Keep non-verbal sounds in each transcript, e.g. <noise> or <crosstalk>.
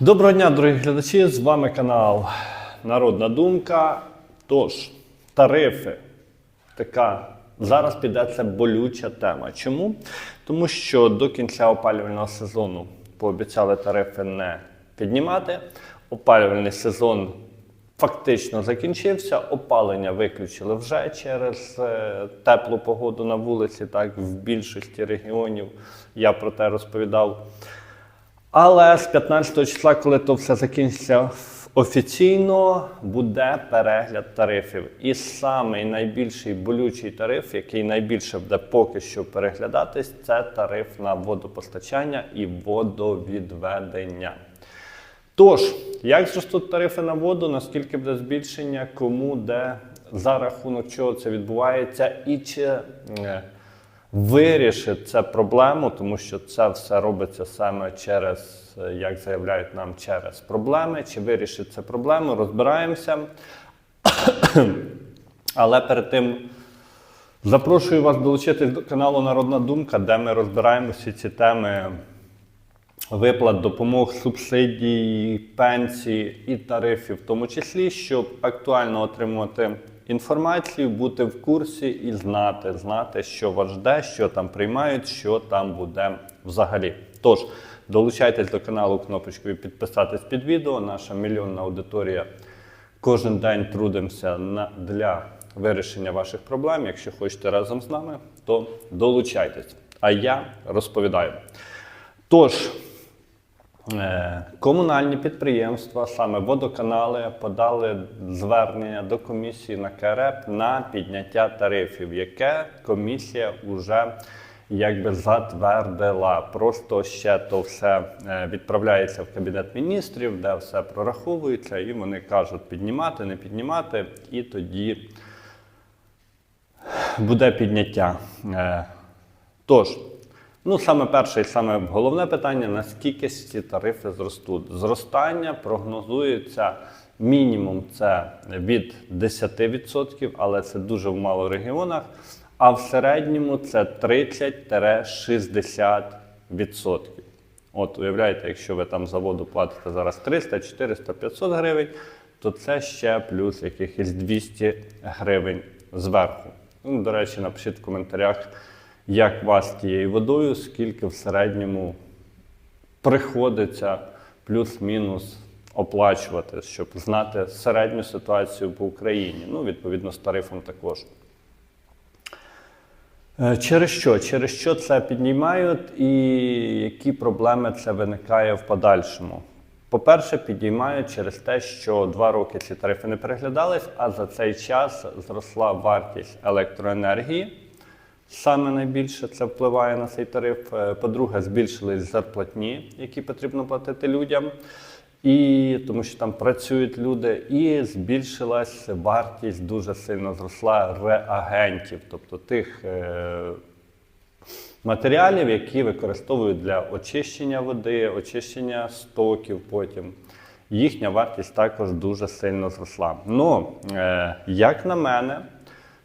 Доброго дня, дорогі глядачі! З вами канал Народна Думка. Тож, тарифи. Така зараз піде це болюча тема. Чому? Тому що до кінця опалювального сезону пообіцяли тарифи не піднімати. Опалювальний сезон фактично закінчився. Опалення виключили вже через е, теплу погоду на вулиці, так в більшості регіонів. Я про те розповідав. Але з 15 числа, коли то все закінчиться офіційно, буде перегляд тарифів. І самий найбільший болючий тариф, який найбільше буде поки що переглядатись, це тариф на водопостачання і водовідведення. Тож, як зростуть тарифи на воду, наскільки буде збільшення, кому, де, за рахунок чого це відбувається, і чи е, вирішить це проблему, тому що це все робиться саме через, як заявляють нам, через проблеми. Чи вирішить це проблему, розбираємося. <clears throat> Але перед тим запрошую вас долучитись до каналу Народна Думка, де ми розбираємо всі ці теми виплат, допомог, субсидій, пенсій і тарифів, в тому числі, щоб актуально отримувати інформацію, бути в курсі і знати, знати, що вас жде, що там приймають, що там буде взагалі. Тож долучайтесь до каналу кнопочкою підписатись під відео. Наша мільйонна аудиторія кожен день трудимося для вирішення ваших проблем. Якщо хочете разом з нами, то долучайтесь. А я розповідаю. Тож, комунальні підприємства, саме водоканали, подали звернення до комісії на КРЕП на підняття тарифів, яке комісія вже якби затвердила. Просто ще то все е, відправляється в кабінет міністрів, де все прораховується, і вони кажуть піднімати, не піднімати, і тоді буде підняття. Е, Тож, ну саме перше і саме головне питання: наскільки ці тарифи зростуть? Зростання прогнозується мінімум це від 10%, але це дуже в мало регіонах. А в середньому це 30-60%. От, уявляєте, якщо ви там за воду платите зараз 300, 400, 500 гривень, то це ще плюс якихось 200 гривень зверху. Ну, до речі, напишіть в коментарях, як вас тією водою, скільки в середньому приходиться плюс-мінус оплачувати, щоб знати середню ситуацію по Україні. Ну, відповідно, з тарифом також. Е, Через що? Через що це піднімають і які проблеми це виникає в подальшому? По-перше, підіймають через те, що два роки ці тарифи не переглядались, а за цей час зросла вартість електроенергії. Саме найбільше це впливає на цей тариф. Е, По-друге, збільшились зарплатні, які потрібно платити людям, і тому що там працюють люди, і збільшилась вартість дуже сильно зросла реагентів, тобто тих е, матеріалів, які використовують для очищення води, очищення стоків потім. Їхня вартість також дуже сильно зросла. Ну, е, як на мене,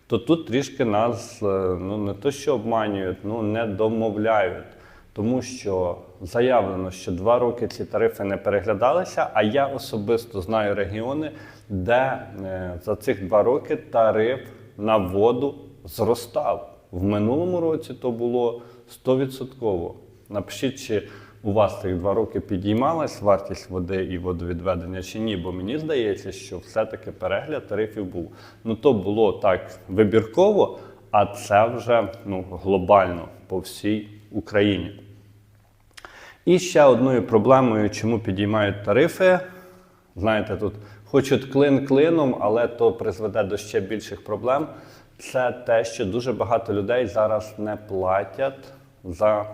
то тут трішки нас е, ну, не то, що обманюють, ну не домовляють. Тому що заявлено, що два роки ці тарифи не переглядалися, а я особисто знаю регіони, де е, за цих два роки тариф на воду зростав. В минулому році то було 100%. Напишіть, чи у вас цих два роки підіймалась вартість води і водовідведення чи ні, бо мені здається, що все-таки перегляд тарифів був. Ну то було так вибірково, а це вже ну, глобально по всій Україні. І ще одною проблемою, чому підіймають тарифи, знаєте, тут хочуть клин клином, але то призведе до ще більших проблем. Це те, що дуже багато людей зараз не платять за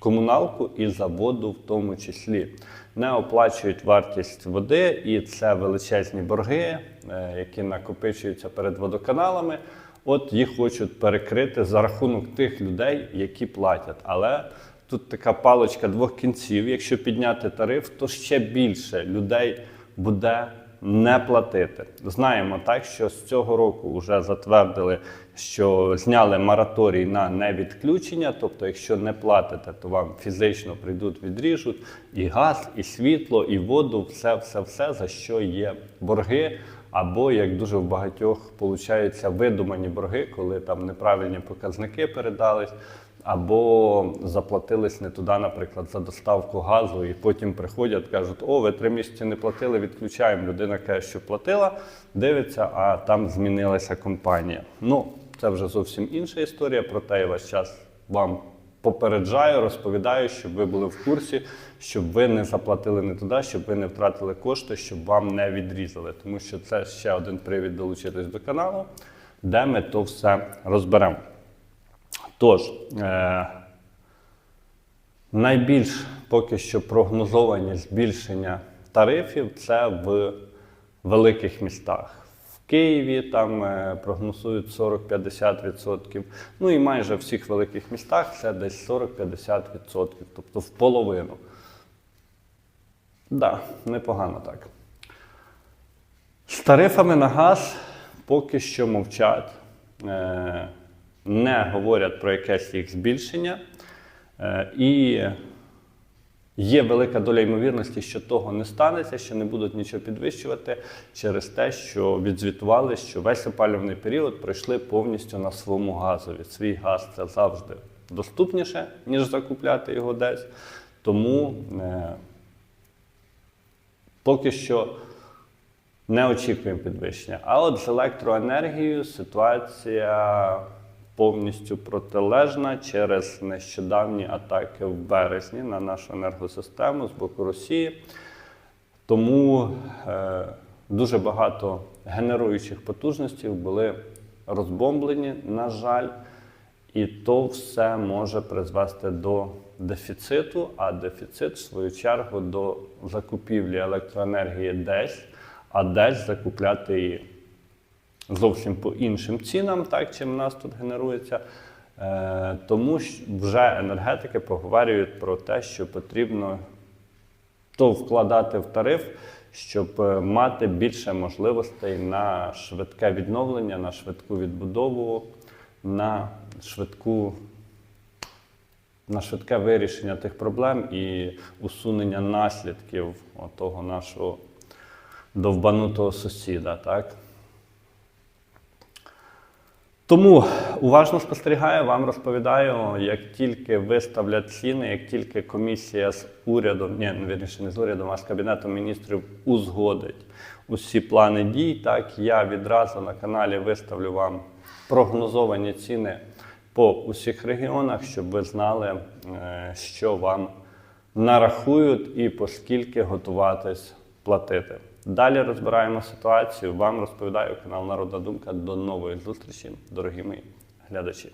комуналку і за воду в тому числі. Не оплачують вартість води, і це величезні борги, е, які накопичуються перед водоканалами. От їх хочуть перекрити за рахунок тих людей, які платять. Але тут така паличка двох кінців. Якщо підняти тариф, то ще більше людей буде не платити. Знаємо так, що з цього року вже затвердили, що зняли мораторій на невідключення. Тобто, якщо не платите, то вам фізично прийдуть, відріжуть і газ, і світло, і воду, все, все, все, за що є борги. Або як дуже в багатьох получаються видумані борги, коли там неправильні показники передались, або заплатились не туди, наприклад, за доставку газу, і потім приходять, кажуть, о, ви три місяці не платили, відключаємо. Людина каже, що платила, дивиться, а там змінилася компанія. Ну, це вже зовсім інша історія, проте я весь час вам попереджаю, розповідаю, щоб ви були в курсі, щоб ви не заплатили не туди, щоб ви не втратили кошти, щоб вам не відрізали. Тому що це ще один привід долучитись до каналу, де ми то все розберемо. Тож, е- найбільш поки що прогнозовані збільшення тарифів це в великих містах. В Києві там е, прогнозують 40-50%. Ну і майже в всіх великих містах це десь 40-50%, тобто в половину. Так, да, непогано так. З тарифами на газ поки що мовчать, е, не говорять про якесь їх збільшення. Е, І є велика доля ймовірності, що того не станеться, що не будуть нічого підвищувати через те, що відзвітували, що весь опалювальний період пройшли повністю на своєму газові. Свій газ це завжди доступніше, ніж закупляти його десь. Тому е, поки що не очікуємо підвищення. А от з електроенергією ситуація повністю протилежна через нещодавні атаки в березні на нашу енергосистему з боку Росії. Тому е, дуже багато генеруючих потужностей були розбомблені, на жаль, і то все може призвести до дефіциту, а дефіцит, в свою чергу, до закупівлі електроенергії десь, а десь закупляти її зовсім по іншим цінам, так чим в нас тут генерується. Е, тому вже енергетики поговорюють про те, що потрібно то вкладати в тариф, щоб е, мати більше можливостей на швидке відновлення, на швидку відбудову, на швидку. На швидке вирішення тих проблем і усунення наслідків того нашого довбанутого сусіда. Так? Тому уважно спостерігаю, вам розповідаю, як тільки виставлять ціни, як тільки комісія з урядом, ні, ну, вірніше, не з урядом, а з кабінетом міністрів узгодить усі плани дій. Так я відразу на каналі виставлю вам прогнозовані ціни по усіх регіонах, щоб ви знали, е, що вам нарахують і по скільки готуватись платити. Далі розбираємо ситуацію. Вам розповідаю канал Народна Думка. До нової зустрічі, дорогі мої глядачі.